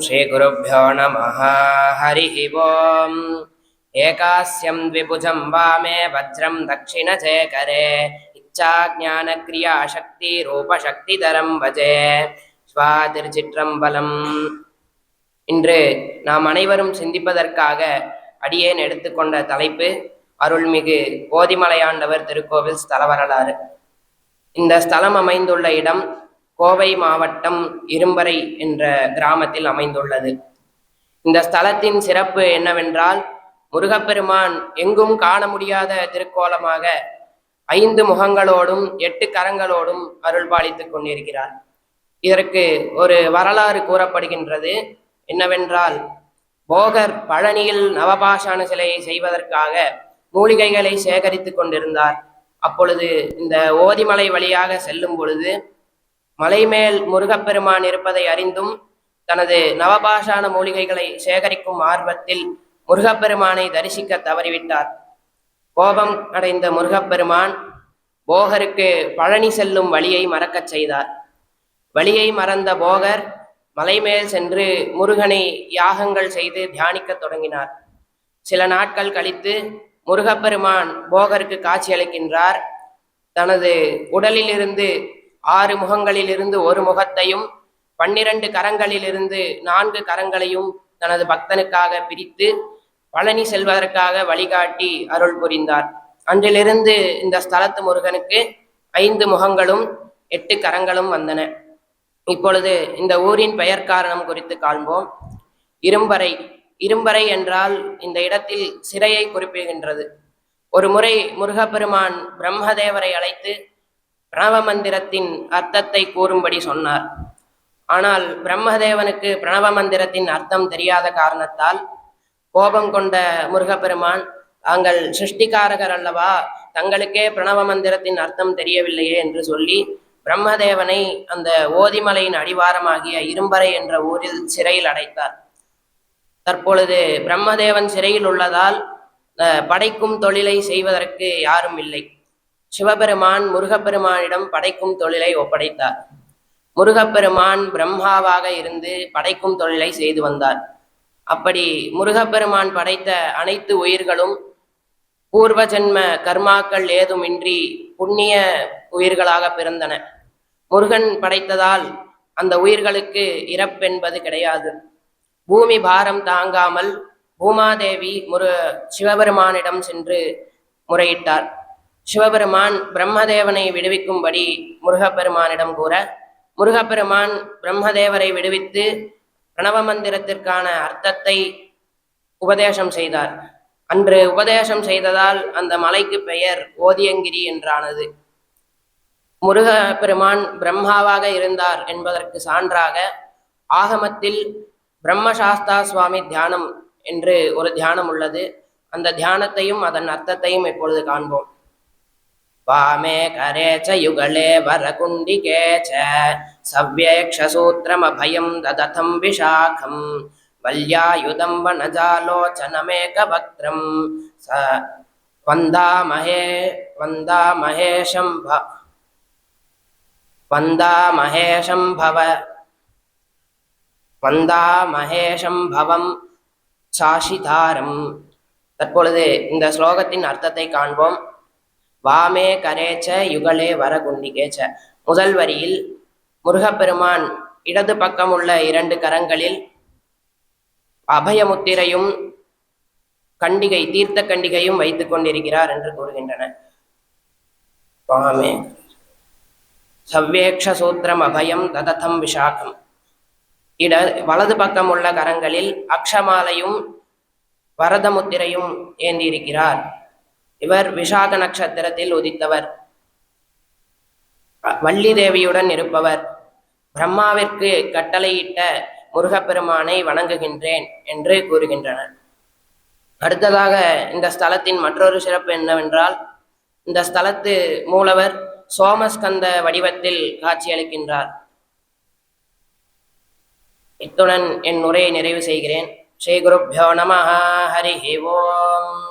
श्रीगुरुभ्यो नमः हरिः ओम् एकास्यं द्विभुजं वामे वज्रं दक्षिणचेकरे இச்சாஞானக்ரியாசக்திரூபசக்திதரம் வஜே ஸ்வாதிருச்சிற்றம்பலம் இன்று நாம் அனைவரும் சிந்திப்பதற்காக அடியேன் எடுத்துக்கொண்ட தலைப்பு அருள்மிகு கோதிமலையாண்டவர் திருக்கோவில் ஸ்தல வரலாறு இந்த ஸ்தலம் அமைந்துள்ள இடம் கோவை மாவட்டம் இரும்பறை என்ற கிராமத்தில் அமைந்துள்ளது. இந்த ஸ்தலத்தின் சிறப்பு என்னவென்றால் முருகப்பெருமான் எங்கும் காண முடியாத திருக்கோலமாக ஐந்து முகங்களோடும் எட்டு கரங்களோடும் அருள்பாலித்துக் கொண்டிருக்கிறார். இதற்கு ஒரு வரலாறு கூறப்படுகின்றது. என்னவென்றால் போகர் பழனியில் நவபாஷான சிலையை செய்வதற்காக மூலிகைகளை சேகரித்துக் கொண்டிருந்தார். அப்பொழுது இந்த ஓதிமலை வழியாக செல்லும் பொழுது மலைமேல் முருகப்பெருமான் இருப்பதை அறிந்தும் தனது நவபாஷான மூலிகைகளை சேகரிக்கும் ஆர்வத்தில் முருகப்பெருமானை தரிசிக்க தவறிவிட்டார். கோபம் அடைந்த முருகப்பெருமான் போகருக்கு பழனி செல்லும் வழியை மறக்கச் செய்தார். வழியை மறந்த போகர் மலைமேல் சென்று முருகனை யாகங்கள் செய்து தியானிக்கத் தொடங்கினார். சில நாட்கள் கழித்து முருகப்பெருமான் போகருக்கு காட்சியளிக்கின்றார். தனது உடலிலிருந்து ஆறு முகங்களிலிருந்து ஒரு முகத்தையும் பன்னிரண்டு கரங்களிலிருந்து நான்கு கரங்களையும் தனது பக்தனுக்காக பிரித்து பழனி செல்வதற்காக வழிகாட்டி அருள் புரிந்தார். அன்றிலிருந்து இந்த ஸ்தலத்து முருகனுக்கு ஐந்து முகங்களும் எட்டு கரங்களும் வந்தன. இப்பொழுது இந்த ஊரின் பெயர் காரணம் குறித்து காண்போம். இரும்பறை. இரும்பறை என்றால் இந்த இடத்தில் சிறையை குறிப்பிடுகின்றது. ஒரு முறை முருகப்பெருமான் பிரம்மதேவரை அழைத்து பிரணவ மந்திரத்தின் அர்த்தத்தை கூறும்படி சொன்னார். ஆனால் பிரம்மதேவனுக்கு பிரணவ மந்திரத்தின் அர்த்தம் தெரியாத காரணத்தால் கோபம் கொண்ட முருகப்பெருமான் தாங்கள் சிருஷ்டிகாரகர் அல்லவா? தங்களுக்கே பிரணவ மந்திரத்தின் அர்த்தம் தெரியவில்லையே என்று சொல்லி பிரம்மதேவனை அந்த ஓதிமலையின் அடிவாரமாகிய இரும்பறை என்ற ஊரில் சிறையில் அடைத்தார். தற்பொழுது பிரம்மதேவன் சிறையில் உள்ளதால் அஹ், படைக்கும் தொழிலை செய்வதற்கு யாரும் இல்லை. சிவபெருமான் முருகப்பெருமானிடம் படைக்கும் தொழிலை ஒப்படைத்தார். முருகப்பெருமான் பிரம்மாவாக இருந்து படைக்கும் தொழிலை செய்து வந்தார். அப்படி முருகப்பெருமான் படைத்த அனைத்து உயிர்களும் பூர்வ ஜென்ம கர்மாக்கள் ஏதுமின்றி புண்ணிய உயிர்களாக பிறந்தன. முருகன் படைத்ததால் அந்த உயிர்களுக்கு இறப்பென்பது கிடையாது. பூமி பாரம் தாங்காமல் பூமாதேவி முரு சிவபெருமானிடம் சென்று முறையிட்டார். சிவபெருமான் பிரம்மதேவனை விடுவிக்கும்படி முருகப்பெருமானிடம் கூற முருகப்பெருமான் பிரம்மதேவரை விடுவித்து பிரணவ மந்திரத்திற்கான அர்த்தத்தை உபதேசம் செய்தார். அன்று உபதேசம் செய்ததால் அந்த மலைக்கு பெயர் ஓதியங்கிரி என்றானது. முருகப்பெருமான் பிரம்மாவாக இருந்தார் என்பதற்கு சான்றாக ஆகமத்தில் பிரம்மசாஸ்தா சுவாமி தியானம் என்று ஒரு தியானம் உள்ளது. அந்த தியானத்தையும் அதன் அர்த்தத்தையும் இப்பொழுது காண்போம். வாமே கரே ச யுகலே வரகுண்டிகே ச சவ்யேக்ஷசூத்திரமபயம் தததம் விஷாகம் வல்யாயுதம் வனஜாலோச்சனமேகவக்திரம் ச வந்தாமஹே வந்தாமஹேஷம் ப வந்தாமஹேஷம் பவ வந்தாமஹேஷம் பவம் சாஷிதாரம் தற்பொழுது இந்த ஸ்லோகத்தின் அர்த்தத்தை காண்போம். வாமே கரேச்ச யுகலே வரகுண்டிகேச்ச. முதல் வரியில் முருகப்பெருமான் இடது பக்கம் உள்ள இரண்டு கரங்களில் அபயமுத்திரையும் கண்டிகை தீர்த்த கண்டிகையும் வைத்துக் கொண்டிருக்கிறார் என்று கூறுகின்றன. வாமே. சவ்வேக்ஷ சூத்திரம் அபயம் தததம் விஷாகம் இட வலது பக்கம் உள்ள கரங்களில் அக்ஷமாலையும் வரதமுத்திரையும் ஏந்தியிருக்கிறார். இவர் விஷாக நட்சத்திரத்தில் உதித்தவர். வள்ளி தேவியுடன் இருப்பவர். பிரம்மாவிற்கு கட்டளையிட்ட முருகப்பெருமானை வணங்குகின்றேன் என்று கூறுகின்றனர். அடுத்ததாக இந்த ஸ்தலத்தின் மற்றொரு சிறப்பு என்னவென்றால் இந்த ஸ்தலத்து மூலவர் சோமஸ்கந்த வடிவத்தில் காட்சியளிக்கின்றார். இத்துடன் என் உரையை நிறைவு செய்கிறேன். ஸ்ரீ குருப்பியோ நம ஹரி ஓம்.